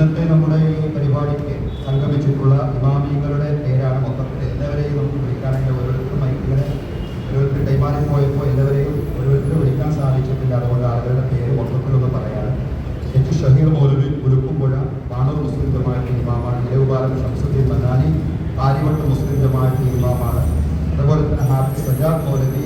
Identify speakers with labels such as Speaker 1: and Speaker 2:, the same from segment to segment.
Speaker 1: ഇന്നത്തെ നമ്മുടെ ഈ പരിപാടിക്ക് സംഗമിച്ചിട്ടുള്ള ഇമാമിയങ്ങളുടെ പേരാണ് മൊത്തത്തിൽ എല്ലാവരെയും നമുക്ക് വിളിക്കുകയാണെങ്കിൽ ഓരോരുത്തർ മൈക്കിങ്ങനെ ഓരോരുത്തർ കൈമാറി പോയപ്പോൾ എല്ലാവരെയും ഓരോരുത്തർ വിളിക്കാൻ സാധിച്ചിട്ടില്ല. അതുകൊണ്ട് ആളുകളുടെ പേര് മൊത്തത്തിലൊന്ന് പറയാണ്. എച്ച് ഷഹീർ മൗലവി ഉരുക്കുമ്പുഴ പാണൂർ മുസ്ലിം ജമാഅത്ത് ഇമാമാണ്. ഇലവുപാലം ഷംസുദ്ദീൻ മദാനി ആര്യവട്ട് മുസ്ലിം ജമാഅത്ത് ഇമാമാണ്. അതുപോലെ തന്നെ ഹാഫിസ് സജാദ് മൗലവി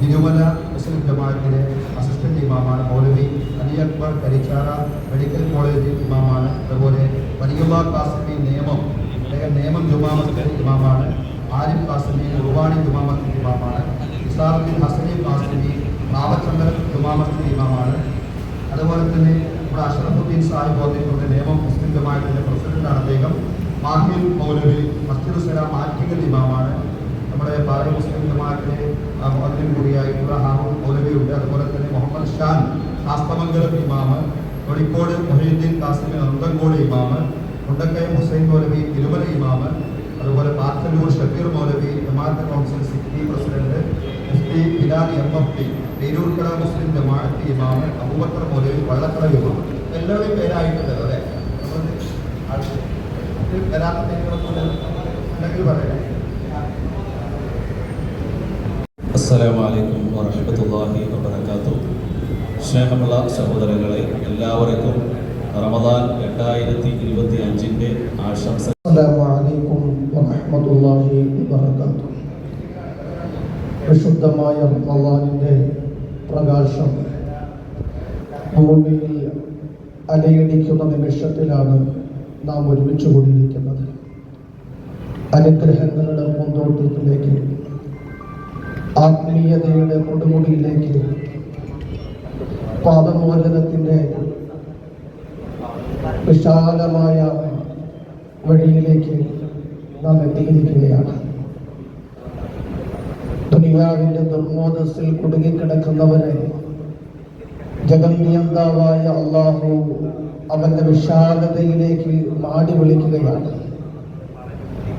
Speaker 1: തിരുമല മുസ്ലിം ജമാഅത്തിലെ അസിസ്റ്റന്റ് ഇമാമാണ് മൗലവി അലി അക്ബർ കരിച്ചാറ മെഡിക്കൽ കോളേജ് ഇമാമാണ്. അതുപോലെ വലിയുള്ള കാസമി നിയമം അദ്ദേഹം നിയമം ജുമാ ഇമാമാണ്. ആരിഫ് കാസമി ഉർവാണി ജുമാ മസ്ജിദ് ഇമാമാണ്. ഇസാറുദ്ദീൻ ഹസനി കാസമി റാവച്ചന്ദ്രൻ ജുമാ മസ്ജിദ് ഇമാമാണ്. അതുപോലെ തന്നെ നമ്മുടെ അഷറഫുദ്ദീൻ സാഹിബ് വന്നിട്ടുണ്ട് നിയമം മുസ്ലിം ജമാഅത്തിന്റെ പ്രസിഡന്റാണ് അദ്ദേഹം. മാഹിൽ മൗലവി മസ്ജിദ് സലാം ആറ്റിക്കൽ ഇമാമാണ്. ജമാഅത്തിലെ കൂടിയായ കൂടിയായിട്ടുള്ള മൗലവിയുണ്ട്. മൗലവി അതുപോലെ തന്നെ മുഹമ്മദ് ഷാൻ ആസ്തമംഗലം ഇമാമ്. കോഴിക്കോട് മൊഹീദ്ദീൻ കാസിമി നന്ദങ്കോട് ഇമാമ്. മുണ്ടക്കയം ഹുസൈൻ മൗലവി തിരുമല ഇമാമ്. അതുപോലെ പാർത്തന്നൂർ ഷബീർ മൗലവി ജമാഅത്ത് council city president Mufti Bilal M F P Peroorkada മുസ്ലിം ജമാഅത്ത് ഇമാമ് അബൂബക്കർ മൗലവി വള്ളക്കട ഇമാമ്. എല്ലാവരും പേരായിട്ടുണ്ട് അല്ലേ? ഉണ്ടെങ്കിൽ പറയണേ
Speaker 2: അസ്സലാമു അലൈക്കും വറഹമത്തല്ലാഹി വബർക്കാത്തു സ്നേഹമുള്ള സഹോദരങ്ങളെ എല്ലാവർക്കും റമദാൻ രണ്ടായിരത്തി ഇരുപത്തി അഞ്ചിന്റെ ആശംസ
Speaker 3: വിശുദ്ധമായ റമദാനിന്റെ പ്രകാശം ഭൂമിയിൽ അലയടിക്കുന്ന നിമിഷത്തിലാണ് നാം ഒരുമിച്ച് കൂടിയിരിക്കുന്നത്. അനുഗ്രഹങ്ങളുടെ മുന്നോട്ടത്തിലേക്ക് ആത്മീയതയുടെ കൊടുമുടിയിലേക്ക് പാപമോചനത്തിന്റെ വിശാലമായ വഴിയിലേക്ക് നാം എത്തിയിരിക്കുകയാണ്. ദുനിയാവിന്റെ ദുർമോദസിൽ കുടുങ്ങിക്കിടക്കുന്നവരെ ജഗന്യന്താവായ അള്ളാഹു അവന്റെ വിശാലതയിലേക്ക് മാടി വിളിക്കുകയാണ്.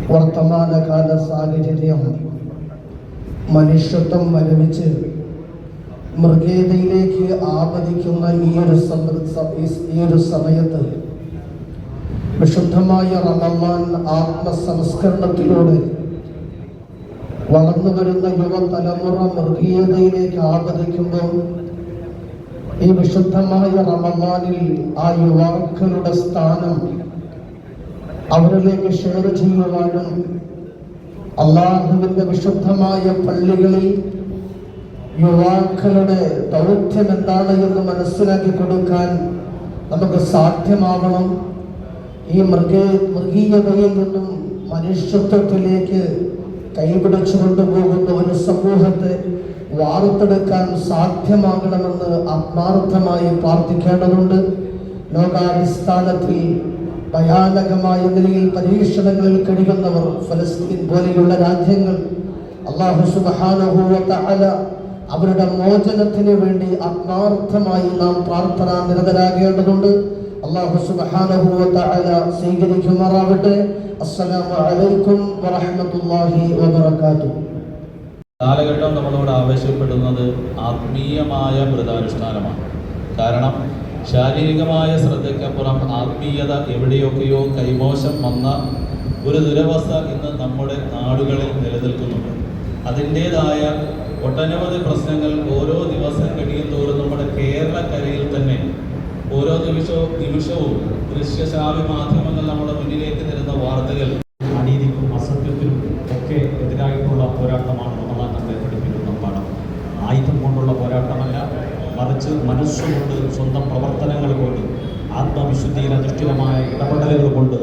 Speaker 3: വർത്തമാനകാല സാഹചര്യം മനുഷ്യത്വം മരവിച്ച് മൃഗീയതയിലേക്ക് ആപതിക്കുന്ന ഈ ഒരു ഈ ഒരു സമയത്ത് വിശുദ്ധമായ റമദാൻ ആത്മസംസ്കരണത്തിലൂടെ വളർന്നു വരുന്ന യുവതലമുറ മൃഗീയതയിലേക്ക് ആപതിക്കുമ്പോൾ ഈ വിശുദ്ധമായ റമ്മാനിൽ ആ യുവാക്കളുടെ സ്ഥാനം അവരിലേക്ക് ഷെയർ ചെയ്യുവാനും അള്ളാഹുവിന്റെ വിശുദ്ധമായ പള്ളികളിൽ യുവാക്കളുടെ ദൗത്യം എന്താണ് എന്ന് മനസ്സിലാക്കി കൊടുക്കാൻ നമുക്ക് സാധ്യമാവണം ഈ മൃഗ മൃഗീയതയിൽ നിന്നും മനുഷ്യത്വത്തിലേക്ക് കൈപിടിച്ചു കൊണ്ടുപോകുന്ന ഒരു സമൂഹത്തെ വാർത്തെടുക്കാൻ സാധ്യമാകണമെന്ന് ആത്മാർത്ഥമായി പ്രാർത്ഥിക്കേണ്ടതുണ്ട്. ലോകാടിസ്ഥാനത്തിൽ ഭയാനകമായ നിലയിൽ പരീക്ഷണങ്ങളിൽ കഴിയുന്നവർ ഫലസ്തീൻ പോലെയുള്ള രാജ്യങ്ങൾ അള്ളാഹു തആല അവരുടെ മോചനത്തിന് വേണ്ടി ആത്മാർത്ഥമായി നാം പ്രാർത്ഥന നിരതരാകേണ്ടതുണ്ട്. അള്ളാഹു തആല സ്വീകരിക്കുമാറാവട്ടെ അസ്സലാമു അലൈക്കും വറഹ്മത്തുള്ളാഹി വബറകാതുഹു.
Speaker 2: കാലഘട്ടം നമ്മളോട് ആവശ്യപ്പെടുന്നത് ആത്മീയമായ വ്രതാനുഷ്ഠാനമാണ് കാരണം ശാരീരികമായ ശ്രദ്ധയ്ക്കപ്പുറം ആത്മീയത എവിടെയൊക്കെയോ കൈമോശം വന്ന ഒരു ദുരവസ്ഥ ഇന്ന് നമ്മുടെ നാടുകളിൽ നിലനിൽക്കുന്നുണ്ട്. അതിന്റേതായ ഒട്ടനവധി പ്രശ്നങ്ങൾ ഓരോ ദിവസം കഴിയും തോറും നമ്മുടെ കേരളക്കരയിൽ തന്നെ ഓരോ നിമിഷവും നിമിഷവും ദൃശ്യശ്രാവ്യ മാധ്യമങ്ങൾ നമ്മുടെ മുന്നിലേക്ക് തരുന്ന വാർത്തകൾ
Speaker 4: അനീതിക്കും അസത്യത്തിനും ഒക്കെ എതിരായിട്ടുള്ള പോരാട്ടമാണ് നമ്മളാ നമ്മളെ പഠിപ്പിക്കുന്ന പാഠം ആയുധം കൊണ്ടുള്ള പോരാട്ടമല്ല മറിച്ച് മനസ്സുകൊണ്ട് സ്വന്തം പ്രവർത്തനങ്ങൾ കൊണ്ട് ആത്മവിശുദ്ധിയിൽ അധിഷ്ഠിതമായ ഇടപെടലുകൾ കൊണ്ട്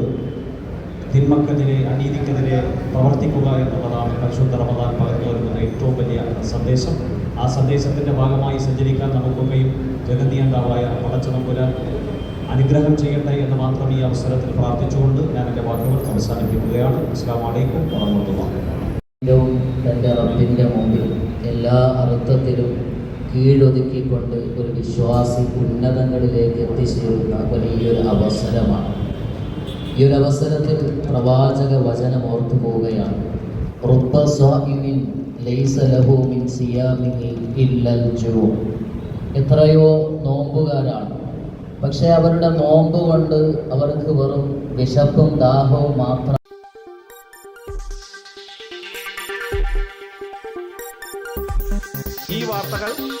Speaker 4: തിന്മക്കെതിരെ അനീതിക്കെതിരെ പ്രവർത്തിക്കുക എന്നുള്ളതാണ് പരിശുദ്ധ റമദാൻ പകർന്നു വരുന്ന ഏറ്റവും വലിയ സന്ദേശം. ആ സന്ദേശത്തിന്റെ ഭാഗമായി സഞ്ചരിക്കാൻ നമുക്കൊക്കെയും ജഗന്നിയന്താവായ പടച്ചതമ്പുരാൻ അനുഗ്രഹം ചെയ്യട്ടെ എന്ന് മാത്രം ഈ അവസരത്തിൽ പ്രാർത്ഥിച്ചുകൊണ്ട് ഞാൻ എന്റെ വാക്കുകൾ അവസാനിപ്പിക്കുകയാണ്. അസ്സാം വലൈക്കും വാഹമത്തുള്ള
Speaker 5: ഏറ്റവും തന്റെ റബ്ബിന്റെ മുമ്പിൽ എല്ലാ അർത്ഥത്തിലും കീഴൊതുക്കിക്കൊണ്ട് ഒരു വിശ്വാസി ഉന്നതങ്ങളിലേക്ക് എത്തിച്ചേരുന്ന വലിയൊരു അവസരമാണ്. ഈ ഒരു അവസരത്തിൽ പ്രവാചക വചനം ഓർത്തു പോവുകയാണ്. എത്രയോ നോമ്പുകാരാണ്. പക്ഷെ അവരുടെ നോമ്പ് കൊണ്ട് അവർക്ക് വെറും വിശപ്പും ദാഹവും മാത്രം
Speaker 6: ഈ വാർത്തകൾ